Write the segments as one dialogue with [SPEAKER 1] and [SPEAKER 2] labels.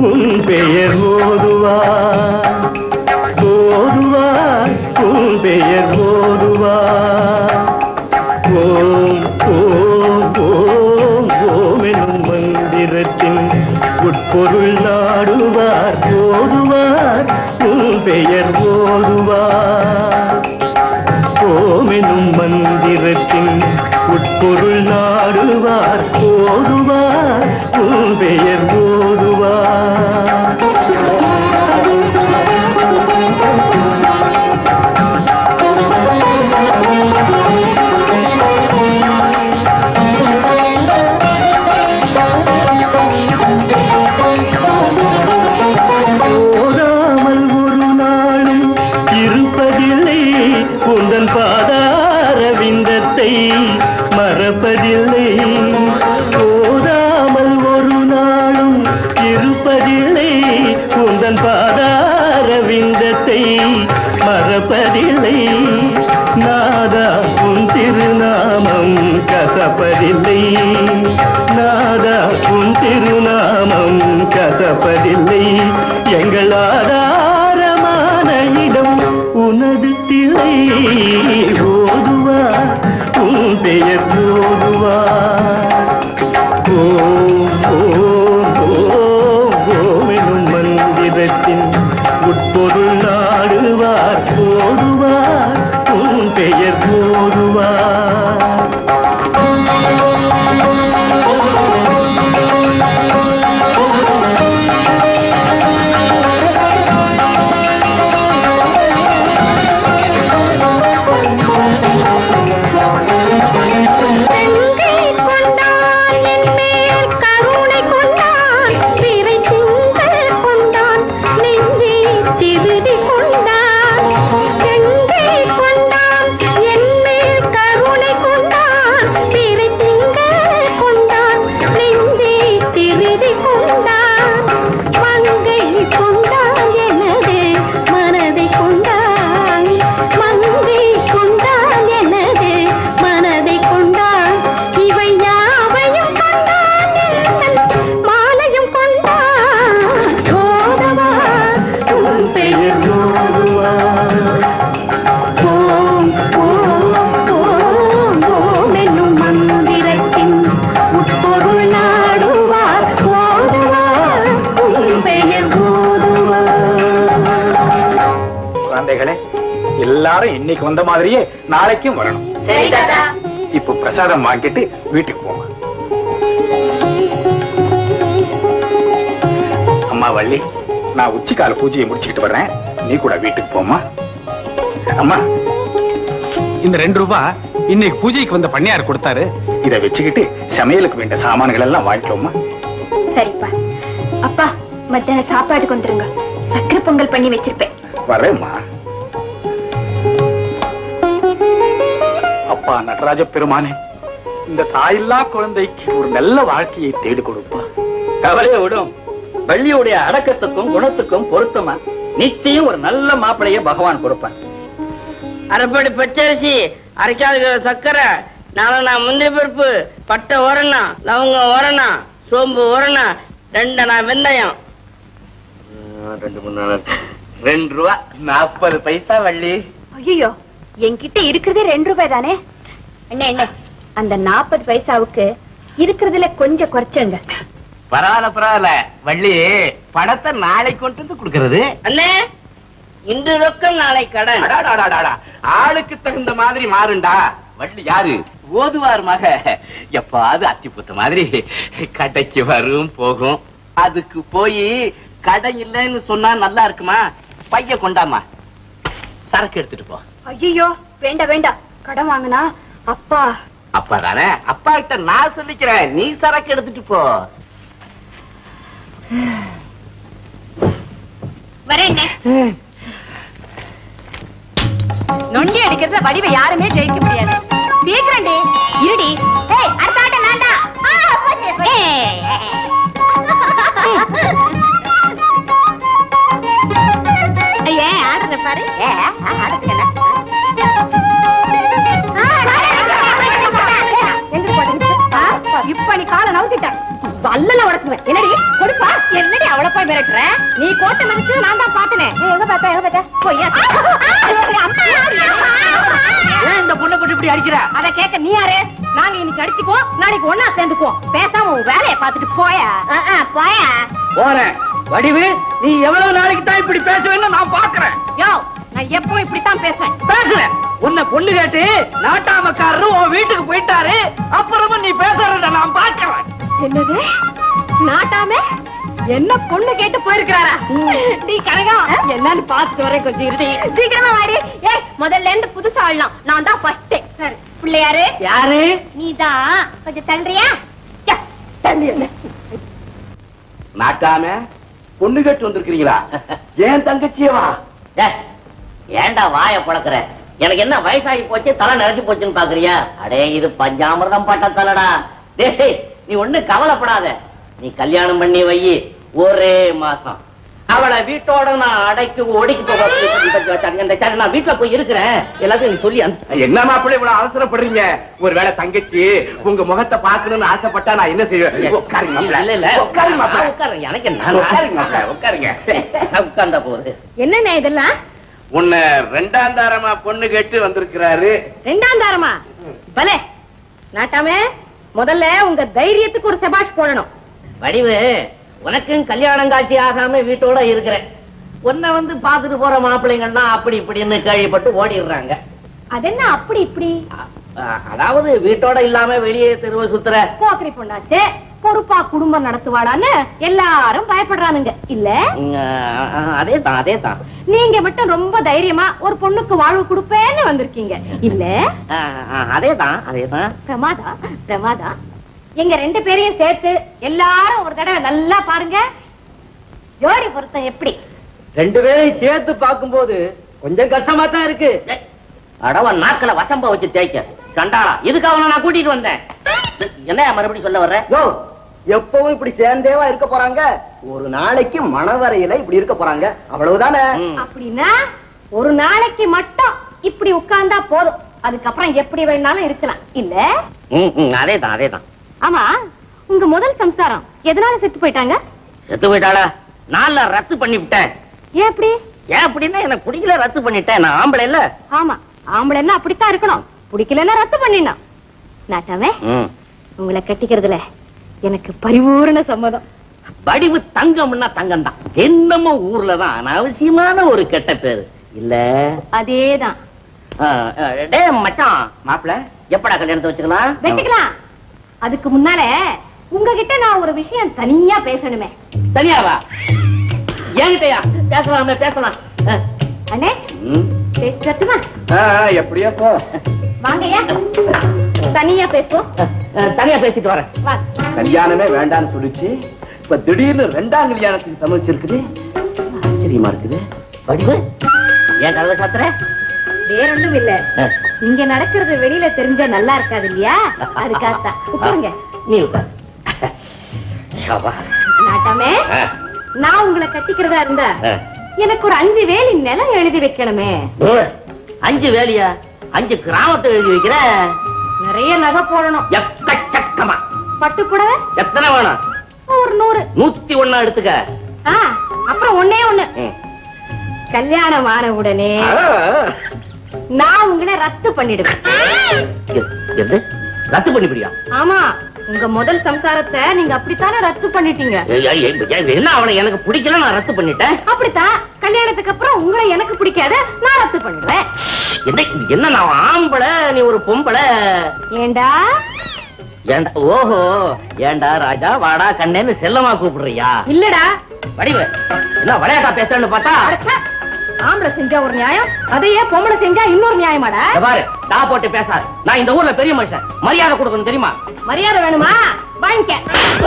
[SPEAKER 1] உன் பெயர் ஓதுவார் ஓதுவார் உன் பெயர் ஓதுவார் ஓம் ஓம் ஓம் ஓம் எனும் மந்திரத்தின் உட்பொருள் நாடுவார். ஓதுவார் உன் பெயர் ஓதுவார் ஓம் எனும் மந்திரத்தின் உட்பொருள் நாடுவார். ஓதுவார் உன் பெயர் உந்தன் பாதார விந்தத்தை மறப்பதில்லை. போதாமல் ஒரு நாளும் இருப்பதில்லை. உந்தன் பாதார விந்தத்தை மறப்பதில்லை. நாதா உன் திருநாமம் கசப்பதில்லை. நாதா உன் திருநாமம் கசப்பதில்லை. எங்கள் ஆதாரமான
[SPEAKER 2] எல்லாரும் இன்னைக்கு வந்த மாதிரியே நாளைக்கும் வரணும். இப்போ பிரசாதம் வாங்கிட்டு வீட்டுக்கு போங்க. அம்மா வள்ளி நான் உச்சிக்கால பூஜையை முடிச்சுக்கிட்டு வர்றேன். நீ கூட வீட்டுக்கு போமா அம்மா இந்த ரெண்டு ரூபாய் இன்னைக்கு பூஜைக்கு வந்த பண்ணையார் கொடுத்தாரு. இதை வச்சுக்கிட்டு சமையலுக்கு வேண்டிய சாமான்கள் எல்லாம் வாங்கிக்கோமா
[SPEAKER 3] சரிப்பா. அப்பா மத்தியானம் சாப்பாட்டுக்கு வந்துருங்க. சக்கரை பொங்கல் பண்ணி வச்சிருப்பேன்.
[SPEAKER 2] வரேம்மா. அப்பா நடராஜ பெருமானே இந்த தாயில்லா குழந்தைக்கு ஒரு நல்ல வாழ்க்கையை தேடி கொடுப்பா.
[SPEAKER 4] கவலையை விடும். வள்ளியுடைய அடக்கத்துக்கும் குணத்துக்கும் பொருத்தமா? நிச்சயம் ஒரு நல்ல மாப்பிளைய பகவான் கொடுப்பான்
[SPEAKER 5] அரைப்படி பச்சரிசி அரைக்காத கிலோ சர்க்கரை நாலனா முந்திரி பருப்பு பட்டை உரணம் லவங்கம் உரணம் சோம்பு உரணம் ரெண்டனா வெந்தயம்.
[SPEAKER 4] ரெண்டு மூணு ரெண்டு ரூபா நாற்பது பைசா வள்ளி.
[SPEAKER 3] ஐயோ என்கிட்ட இருக்கிறதே ரெண்டு ரூபாய் தானே அண்ணே அண்ணே அந்த நாற்பது பைசாவுக்கு இருக்கிறதுல கொஞ்சம் குறைச்சுங்க.
[SPEAKER 4] பரவாயில்ல பரவாயில்ல. வள்ளி பணத்தை நாளைக்கு கொண்டு வந்து கொடுக்கறது.
[SPEAKER 5] அண்ணே இன்று ரொக்கம் நாளை கடன்.
[SPEAKER 4] ஆளுக்கு தகுந்த மாதிரி மாறுண்டா. வள்ளி யாரு? ஓதுவார் மக. எப்பாவது அத்திப்புத்த மாதிரி. கடைக்கு வரும் போகும். அதுக்கு போய் கடை இல்லைன்னு சொன்னா நல்லா இருக்குமா? பைய கொண்டாமா? சரக்கு எடுத்துட்டு போ.
[SPEAKER 3] ஐயோ வேண்டாம் வேண்டாம். கடன் வாங்கினா அப்பா.
[SPEAKER 4] அப்பா தானே? அப்பா கிட்ட நான் சொல்லிக்கிறேன். நீ சரக்கு எடுத்துட்டு போ.
[SPEAKER 3] வரேன் நொண்டி அடிக்கிறதுல வடிவை யாருமே ஜெயிக்க முடியாது. சீக்கிரண்டி இருடி. ஏய் அடுத்த ஆட்டம் நான் தான். ஐயே ஆடுறத பாரு. ஏ போட்டு நீ காலை நவுத்திட்ட வல்லல உடச்சுவேன் என்னடி கொடுப்பா என்னடி அவளை போய் மிரட்டுற நீ கோட்டை மதிச்சு நான் தான் பாத்தனே எங்க பார்த்தா எங்க பார்த்தா போய்
[SPEAKER 5] ஏன் இந்த பொண்ணை கொண்டு இப்படி அடிக்கிற
[SPEAKER 3] அத கேட்க நீ யாரு நாங்க இன்னைக்கு அடிச்சுக்குவோம் நாளைக்கு ஒன்னா சேர்ந்துக்குவோம் பேசாம உன் வேலையை பார்த்துட்டு போயா போயா
[SPEAKER 5] போறேன் வடிவு நீ எவ்வளவு நாளைக்கு தான் இப்படி பேசுவேன்னு நான் பாக்குறேன்
[SPEAKER 3] யோ நான் எப்பவும் இப்படித்தான் பேசுவேன்.
[SPEAKER 5] பேசுறேன் உன்னை பொண்ணு கேட்டு நாட்டாமக்காரரு உன் வீட்டுக்கு போயிட்டாரு. அப்புறமா நீ பேசுறத நான் பாக்குறேன்
[SPEAKER 3] என்னது? நாட்டாம? என்ன பொண்ணு கேட்டு போயிருக்கிறாரா? நீ கனகம் என்னன்னு பாத்துட்டு வரேன் கொஞ்சம் இருடி. சீக்கிரமா வாடி. ஏய் முதல்ல இருந்து புதுசா ஆடலாம். நான் தான் ஃபர்ஸ்ட் சரி. பிள்ளையாரு?
[SPEAKER 5] யாரு?
[SPEAKER 3] நீதான். கொஞ்சம் தள்ளுறியா? தள்ளி
[SPEAKER 4] நாட்டாம பொண்ணு கட்டு வந்திருக்கிறீங்களா? ஏன் தங்கச்சியவா
[SPEAKER 6] ஏன்டா வாய பழக்கிற? எனக்கு என்ன வயசாகி போச்சு தலை நிறைஞ்சு போச்சுன்னு பாக்குறியா? அடே இது பஞ்சாமிர்தம் பட்ட தலைடா. டேய் நீ ஒண்ணு கவலைப்படாத. நீ கல்யாணம் பண்ணி வை ஒரே மாசம். அவளை வீட்டோட நான் அடைக்கு ஒடிக்கு போக நான் வீட்டுல போய் இருக்கிறேன். எல்லாத்தையும் நீ சொல்லி
[SPEAKER 4] என்ன மாப்பிள்ளை இவ்வளவு அவசரப்படுறீங்க? ஒருவேளை தங்கச்சி உங்க முகத்தை பார்க்கணும்னு ஆசைப்பட்டா நான் என்ன செய்வேன்? உட்காருங்க.
[SPEAKER 6] இல்ல இல்ல.
[SPEAKER 4] உட்காருங்க
[SPEAKER 6] எனக்கு
[SPEAKER 4] உட்காருங்க உட்காருங்க.
[SPEAKER 6] உட்கார்ந்தா போகுது
[SPEAKER 3] என்னண்ணே இதெல்லாம்?
[SPEAKER 4] உன்னை ரெண்டாம் தாரமா பொண்ணு கேட்டு வந்திருக்கிறாரு.
[SPEAKER 3] ரெண்டாம் தாரமா? பலே நாட்டாமே முதல்ல உங்க தைரியத்துக்கு ஒரு செபாஷ் போடணும்.
[SPEAKER 6] வடிவு உனக்கும் கல்யாணம் காட்சி ஆகாம வீட்டோட இருக்கிறேன் உன்னை வந்து பாத்துட்டு போற மாப்பிள்ளைங்கள்லாம் அப்படி இப்படின்னு கேள்விப்பட்டு ஓடிடுறாங்க.
[SPEAKER 3] அதென்ன அப்படி இப்படி?
[SPEAKER 6] அதாவது வீட்டோட இல்லாம வெளியே தெருவை சுத்துற.
[SPEAKER 3] போக்கரி பொண்ணாச்சே பொறுப்பா குடும்பம் நடத்துவாடான்னு எல்லாரும் பயப்படுறானுங்க. இல்ல?
[SPEAKER 6] ம், அ, அதே தான் அதே தான்
[SPEAKER 3] நீங்க மட்டும் ரொம்ப தைரியமா ஒரு பொண்ணுக்கு வாழ்வு கொடுப்பேன்னு வந்திருக்கீங்க. இல்ல?
[SPEAKER 6] அ, அ, அதே தான் அதே தான்
[SPEAKER 3] பிரமாதா பிரமாதா. எங்க ரெண்டு பேரையும் சேர்த்து எல்லாரும் ஒரு தடவை நல்லா பாருங்க. ஜோடி பொருத்தம் எப்படி?
[SPEAKER 5] ரெண்டு பேரையும் சேர்த்து பார்க்கும்போது கொஞ்சம் கஷ்டமா தான் இருக்கு
[SPEAKER 6] அடவன் நாக்கல வசம்ப வச்சு தேய்க்க. சண்டாளா இதுக்கு அவனை நான் கூட்டிட்டு வந்தேன். என்ன மறுபடியும் சொல்ல வர்ற?
[SPEAKER 5] யோ எப்பவும் இப்படி சேர்ந்தேவா இருக்க போறாங்க? ஒரு நாளைக்கு மணவரையில இப்படி இருக்க போறாங்க. அவ்வளவுதானே.
[SPEAKER 3] அப்படின்னா ஒரு நாளைக்கு மட்டும் இப்படி உட்கார்ந்தா போதும். அதுக்கப்புறம் எப்படி வேணாலும் இருக்கலாம். இல்ல?
[SPEAKER 6] ம், ம், அதே தான் அதே தான்
[SPEAKER 3] ஆமா. உங்க முதல் சம்சாரம் எதனால செத்து போயிட்டாங்க?
[SPEAKER 6] செத்து போயிட்டாளா? நான்ல ரத்து பண்ணி விட்டேன்.
[SPEAKER 3] ஏன் அப்படி?
[SPEAKER 6] ஏன் அப்படின்னா எனக்கு பிடிக்கல ரத்து பண்ணிட்டேன். நான் ஆம்பளை இல்ல.
[SPEAKER 3] ஆமா. ஆம்பளைன்னா அப்படித்தான் இருக்கணும். பிடிக்கலன்னா ரத்து பண்ணிடணும். நாட்டாமே
[SPEAKER 6] ம்.
[SPEAKER 3] உங்களை கட்டிக்கிறதுல எனக்கு பரிபூரண சம்மதம்.
[SPEAKER 6] வடிவு தங்கம்னா தங்கம் தான் என்னமோ ஊர்ல தான். அனாவசியமான ஒரு கெட்ட பேரு. இல்ல.
[SPEAKER 3] அதேதான்.
[SPEAKER 6] டேய் மச்சான் மாப்பிள எப்படா கல்யாணத்தை வச்சுக்கலாம்?
[SPEAKER 3] வச்சுக்கலாம். அதுக்கு முன்னால உங்ககிட்ட நான் ஒரு விஷயம் தனியா பேசணுமே.
[SPEAKER 6] தனியாவா? என்கிட்டயா? பேசலாமே பேசலாம்.
[SPEAKER 3] அண்ணே. பேசட்டுமா?
[SPEAKER 4] எப்படியோ போ.
[SPEAKER 3] வாங்கய்யா. தனியா பேசுவோம்
[SPEAKER 6] தனியா பேசிட்டு வரேன்.
[SPEAKER 4] கல்யாணமே வேண்டாம்னு சொல்லிச்சு. இப்ப திடீர்னு ரெண்டாம் கல்யாணத்துக்கு சமைச்சிருக்குது
[SPEAKER 6] ஆச்சரியமா இருக்குது. வடிவு ஏன் கதவை சாத்துற?
[SPEAKER 3] வேற ஒண்ணும் இல்ல.
[SPEAKER 6] ஆ.
[SPEAKER 3] இங்க நடக்கிறது வெளியில தெரிஞ்சா நல்லா இருக்காது இல்லையா? அதுக்காகத்தான். உட்காருங்க.
[SPEAKER 6] நீ.
[SPEAKER 3] நாட்டாமே நான் உங்களை கட்டிக்கிறதா இருந்தா. எனக்கு ஒரு அஞ்சு வேலி நிலம் எழுதி வைக்கணுமே.
[SPEAKER 6] அஞ்சு வேலையா? அஞ்சு கிராமத்தை எழுதி வைக்கிற?
[SPEAKER 3] நிறைய நகை போடணும்.
[SPEAKER 6] எக்கச்சக்கமா.
[SPEAKER 3] பட்டு புடவை?
[SPEAKER 6] எத்தனை வேணும்?
[SPEAKER 3] ஒரு நூறு.
[SPEAKER 6] நூத்தி ஒண்ணு எடுத்துக்க.
[SPEAKER 3] ஆ, அப்புறம் ஒண்ணே ஒண்ணு. கல்யாணம் ஆன உடனே நான் உங்களை ரத்து பண்ணிடுவேன்.
[SPEAKER 6] ரத்து பண்ணிப்பிடியா?
[SPEAKER 3] ஆமா. உங்க முதல் சம்சாரத்தை நீங்க அப்படித்தானே ரத்து பண்ணிட்டீங்க?
[SPEAKER 6] என்ன அவனை எனக்கு பிடிக்கல நான் ரத்து பண்ணிட்டேன்?
[SPEAKER 3] அப்படித்தான். கல்யாணத்துக்கு அப்புறம் உங்களை எனக்கு பிடிக்காது நான் ரத்து பண்ணிடுவேன்.
[SPEAKER 6] என்ன என்ன நான் ஆம்பளை நீ ஒரு பொம்பளை?
[SPEAKER 3] ஏண்டா?
[SPEAKER 6] ஏண்டா ஓஹோ ஏண்டா ராஜா வாடா கண்ணேன்னு செல்லமா கூப்பிடுறியா?
[SPEAKER 3] இல்லடா.
[SPEAKER 6] வடிவு என்ன விளையாட்டா பேசுறேன்னு பார்த்தா?
[SPEAKER 3] ஆம்பளை செஞ்சா ஒரு நியாயம் அதையே பொம்பளை செஞ்சா இன்னொரு நியாயமாடா?
[SPEAKER 6] பாரு டா போட்டு பேசாத. நான் இந்த ஊர்ல பெரிய மனுஷன். மரியாதை கொடுக்கணும் தெரியுமா?
[SPEAKER 3] மரியாதை வேணுமா? வாங்கிக்க.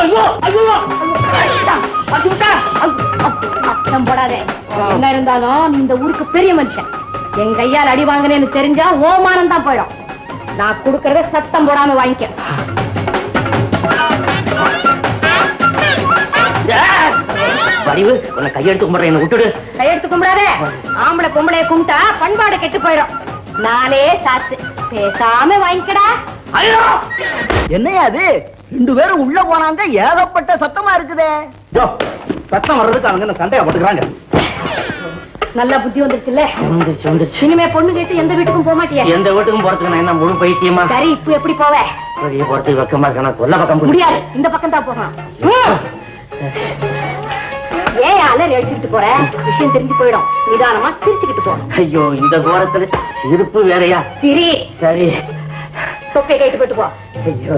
[SPEAKER 6] ஐயோ ஐயோ.
[SPEAKER 3] அர்த்தம் போடாதே. என்ன இருந்தாலும் நீ இந்த ஊருக்கு பெரிய மனுஷன். என் கையால் அடி வாங்கினேன்னு தெரிஞ்சா ஓமானம் தான் போயிடும். நான் கொடுக்கறத சத்தம் போடாம வாங்கிக்க.
[SPEAKER 6] வடிவு உன்னை கையெடுத்து கும்பிடுறேன். என்ன விட்டுடு.
[SPEAKER 3] கையெடுத்து கும்பிடாதே. ஆம்பளை பொம்பளைய கும்பிட்டா பண்பாடு கெட்டு போயிடும். நாளே சாத்து. பேசாம வாங்கிக்கடா.
[SPEAKER 5] என்னையா அது? ரெண்டு பேரும் உள்ள போனாங்க ஏகப்பட்ட சத்தமா இருக்குதே.
[SPEAKER 2] சத்தம் வர்றதுக்கு அவங்க சண்டையா போட்டுக்கிறாங்க?
[SPEAKER 3] நல்ல புத்தி வந்துருச்சுல்ல?
[SPEAKER 6] வந்துருச்சு வந்துருச்சு.
[SPEAKER 3] இனிமே பொண்ணு கேட்டு எந்த வீட்டுக்கும் போக மாட்டியா?
[SPEAKER 6] எந்த வீட்டுக்கும் போறதுக்கு நான் என்ன முழு பைத்தியமா?
[SPEAKER 3] சரி இப்ப எப்படி போவ?
[SPEAKER 6] வெளியே போறதுக்கு வெக்கமா இருக்கா? கொல்ல பக்கம்.
[SPEAKER 3] முடியாது. இந்த பக்கம் தான் போகலாம் ஏன் அலறி அடிச்சுக்கிட்டு போற? விஷயம் தெரிஞ்சு போயிடும். நிதானமா சிரிச்சுக்கிட்டு போ.
[SPEAKER 6] ஐயோ இந்த கோரத்துல சிரிப்பு வேறயா?
[SPEAKER 3] சிரி.
[SPEAKER 6] சரி.
[SPEAKER 3] தொப்பை கைட்டு போயிட்டு போ.
[SPEAKER 6] ஐயோ.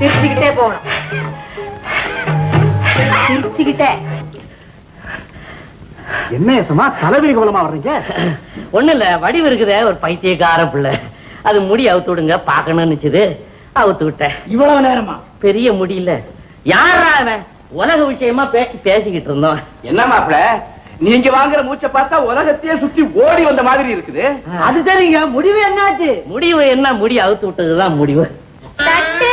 [SPEAKER 3] சிரிச்சுக்கிட்டே போகணும். சிரிச்சுக்கிட்டே.
[SPEAKER 2] என்ன ஏசமா தலைவிரி கோலமா வர்றீங்க?
[SPEAKER 6] ஒண்ணு இல்ல வடிவு இருக்குதே ஒரு பைத்தியக்கார பிள்ளை. அது முடி அவுத்து விடுங்க பாக்கணும்னு நினைச்சது அவுத்து விட்டேன்.
[SPEAKER 5] இவ்வளவு நேரமா?
[SPEAKER 6] பெரிய முடியல யாரா அவன் உலக விஷயமா பேசிக்கிட்டு இருந்தோம்.
[SPEAKER 4] என்ன மாப்பிள? நீங்க வாங்குற மூச்சை பார்த்தா உலகத்தையே சுத்தி ஓடி வந்த மாதிரி இருக்குது.
[SPEAKER 5] அது சரிங்க. முடிவு என்னாச்சு?
[SPEAKER 6] முடிவு என்ன? முடி அவுத்து விட்டதுதான் முடிவு.
[SPEAKER 3] தட்டு!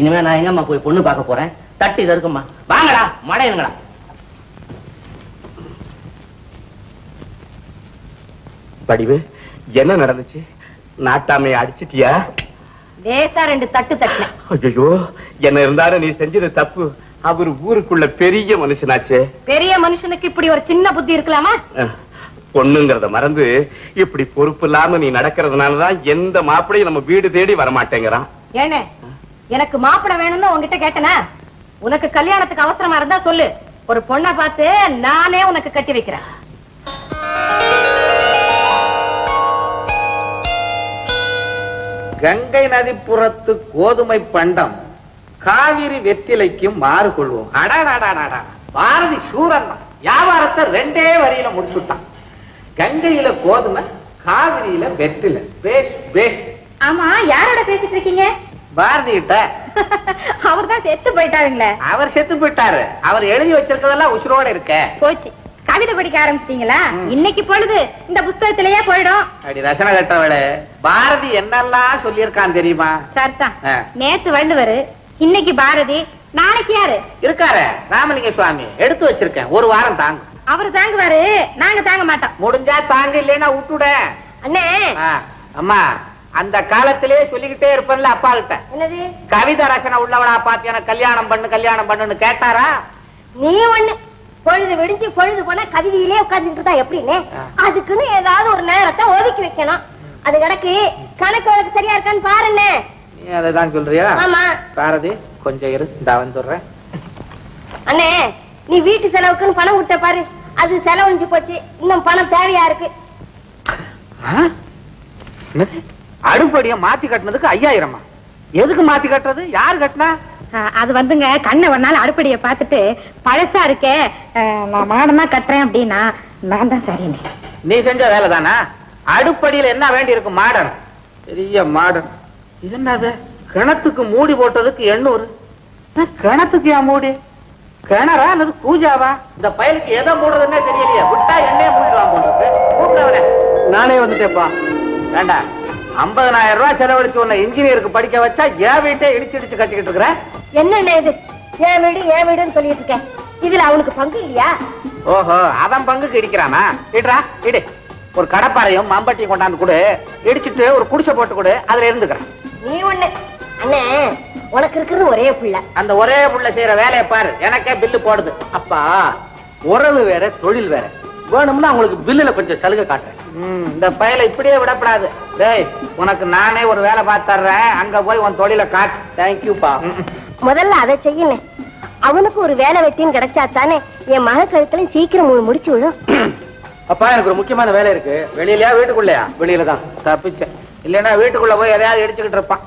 [SPEAKER 6] இனிமே நான் எங்கம்மா போய் பொண்ணு பார்க்க போறேன்? தட்டு இது இருக்குமா வாங்கடா மடையுங்களா
[SPEAKER 4] படிவு என்ன நடந்துச்சு? நாட்டாமைய அடிச்சிட்டியா?
[SPEAKER 3] லேசா ரெண்டு தட்டு தட்டினேன்.
[SPEAKER 4] ஐயோ என்ன இருந்தாலும் நீ செஞ்சது தப்பு. அவர் ஊருக்குள்ள பெரிய மனுஷனாச்சே.
[SPEAKER 3] பெரிய மனுஷனுக்கு இப்படி ஒரு சின்ன புத்தி இருக்கலாமா?
[SPEAKER 4] பொண்ணுங்கிறத மறந்து இப்படி பொறுப்பு இல்லாம நீ நடக்கிறதுனாலதான் எந்த மாப்பிளையும் நம்ம வீடு தேடி வரமாட்டேங்கிறான்.
[SPEAKER 3] ஏனே எனக்கு மாப்பிளை வேணும்னு உன்கிட்ட கேட்டனா? உனக்கு கல்யாணத்துக்கு அவசரமா இருந்தா சொல்லு. ஒரு பொண்ணை பார்த்து நானே உனக்கு கட்டி வைக்கிறேன்.
[SPEAKER 2] கங்கை நதிப்புறத்து கோதுமை பண்டம். காவிரி வெற்றிலைக்கும் மாறு கொள்வோம். அடாடாடாடா பாரதி சூரன் தான். வியாபாரத்தை ரெண்டே வரியில முடிச்சுட்டான். கங்கையில கோதுமை காவிரியில வெற்றிலை. பேஷ் பேஷ்
[SPEAKER 3] ஆமா யாரோட பேசிட்டு இருக்கீங்க?
[SPEAKER 2] பாரதி கிட்ட
[SPEAKER 3] அவர் தான் செத்து போயிட்டாருங்களே.
[SPEAKER 2] அவர் செத்து போயிட்டாரு. அவர் எழுதி வச்சிருக்கதெல்லாம் உசுரோட இருக்க.
[SPEAKER 3] போச்சு. கவிதை படிக்க ஆரம்பிச்சிட்டீங்களா? இன்னைக்கு பொழுது இந்த புஸ்தகத்திலேயே போயிடும்.
[SPEAKER 2] அடி ரசனை கட்டவளே பாரதி என்னெல்லாம் சொல்லியிருக்கான் தெரியுமா?
[SPEAKER 3] சரிதான்
[SPEAKER 2] ஆ.
[SPEAKER 3] நேத்து வள்ளுவர் இன்னைக்கு பாரதி நாளைக்கு யாரு?
[SPEAKER 2] இருக்காரு ராமலிங்க சுவாமி. எடுத்து வச்சிருக்கேன். ஒரு வாரம் தாங்க
[SPEAKER 3] அவரு தாங்குவாரு நாங்க தாங்க மாட்டோம்.
[SPEAKER 2] முடிஞ்சா தாங்க இல்லைன்னா விட்டுட.
[SPEAKER 3] அண்ணே!
[SPEAKER 2] அம்மா அந்த காலத்திலே சொல்லிக்கிட்டே இருப்பேன்ல அப்பா கிட்ட
[SPEAKER 3] என்னது?
[SPEAKER 2] கவிதை ரசனை உள்ளவளா பார்த்து எனக்கு கல்யாணம் பண்ணு கல்யாணம் பண்ணுன்னு கேட்டாரா?
[SPEAKER 3] நீ ஒண்ணு பொழுது விடிஞ்சு பொழுது போனா கவிதையிலே உட்கார்ந்துட்டு இருந்தா எப்படின்னு. அதுக்குன்னு ஏதாவது ஒரு நேரத்தை ஒதுக்கி வைக்கணும். அது கிடக்கு. கணக்கு வழக்கு சரியா இருக்கான்னு பாருண்ணே.
[SPEAKER 2] நீ அதை தான் சொல்றியா?
[SPEAKER 3] ஆமா.
[SPEAKER 2] பாரதி கொஞ்சம் இரு. இந்த வந்துடுறேன்
[SPEAKER 3] அண்ணே நீ வீட்டு செலவுக்குன்னு பணம் கொடுத்த பாரு. அது செலவழிஞ்சு போச்சு. இன்னும் பணம் தேவையா இருக்கு?
[SPEAKER 2] அடுப்படிய மாத்தி கட்டினதுக்கு ஐயாயிரமா? எதுக்கு மாத்தி கட்டுறது? யார் கட்டினா?
[SPEAKER 3] அது வந்துங்க கண்ணை ஒரு நாள் அடுப்படியை பார்த்துட்டு பழசா இருக்கே நான் மாடமா கட்டுறேன் அப்படின்னா நான் தான் சரிண்ணே
[SPEAKER 2] நீ செஞ்ச வேலை தானா அடுப்படியில என்ன வேண்டி இருக்கு மாடன் பெரிய மாடன் இது என்னது? கிணத்துக்கு மூடி போட்டதுக்கு எண்ணூறு? கிணத்துக்கு ஏன் மூடி? கிணறா அல்லது கூஜாவா? இந்த பயலுக்கு எதை மூடுறதுன்னே தெரியலையே. விட்டா என்னையே மூடிடுவான் போன்றது கூப்பிட்டவனே நானே வந்துட்டேப்பா வேண்டா. ஐம்பதனாயிரம் ரூபாய் செலவழிச்சு உன்னை இன்ஜினியருக்கு படிக்க வச்சா என் வீட்டே இடிச்சு இடிச்சு கட்டிக்கிட்டு இருக்கிறேன்
[SPEAKER 3] என்னண்ணே இது? என் வீடு என் வீடுன்னு சொல்லிட்டு இருக்கேன் இதுல அவனுக்கு பங்கு இல்லையா?
[SPEAKER 2] ஓஹோ அவன் பங்குக்கு இடிக்கிறானா? இடுறா இடு. ஒரு கடப்பாரையும் மம்பட்டியும் கொண்டாந்து கொடு. இடிச்சிட்டு ஒரு குடிசை போட்டு கொடு. அதுல இருந்துக்கிறேன்.
[SPEAKER 3] நீ ஒண்ணு. அண்ணே உனக்கு இருக்கிறது ஒரே பிள்ளை.
[SPEAKER 2] அந்த ஒரே புள்ள செய்யற வேலையை பாரு. எனக்கே பில்லு போடுது. அப்பா உறவு வேற தொழில் வேற. வேணும்னா உங்களுக்கு பில்லுல கொஞ்சம் சலுகை காட்டுறேன். இந்த பயலை இப்படியே விடப்படாது டேய் உனக்கு நானே ஒரு வேலை பார்த்து தர்றேன். அங்க போய் உன் தொழிலை காட்டு. தேங்க்யூப்பா
[SPEAKER 3] முதல்ல அதை செய்யணும் அவனுக்கு ஒரு வேலை வெட்டின்னு கிடைச்சா தானே என் மக கழுத்துல சீக்கிரம் முடிச்சு விடும்
[SPEAKER 2] அப்பா எனக்கு ஒரு முக்கியமான வேலை இருக்கு. வெளியிலயா வீட்டுக்குள்ளயா? வெளியில தான் தப்பிச்சேன். இல்லைன்னா வீட்டுக்குள்ள போய் எதையாவது இடிச்சுக்கிட்டு இருப்பான்.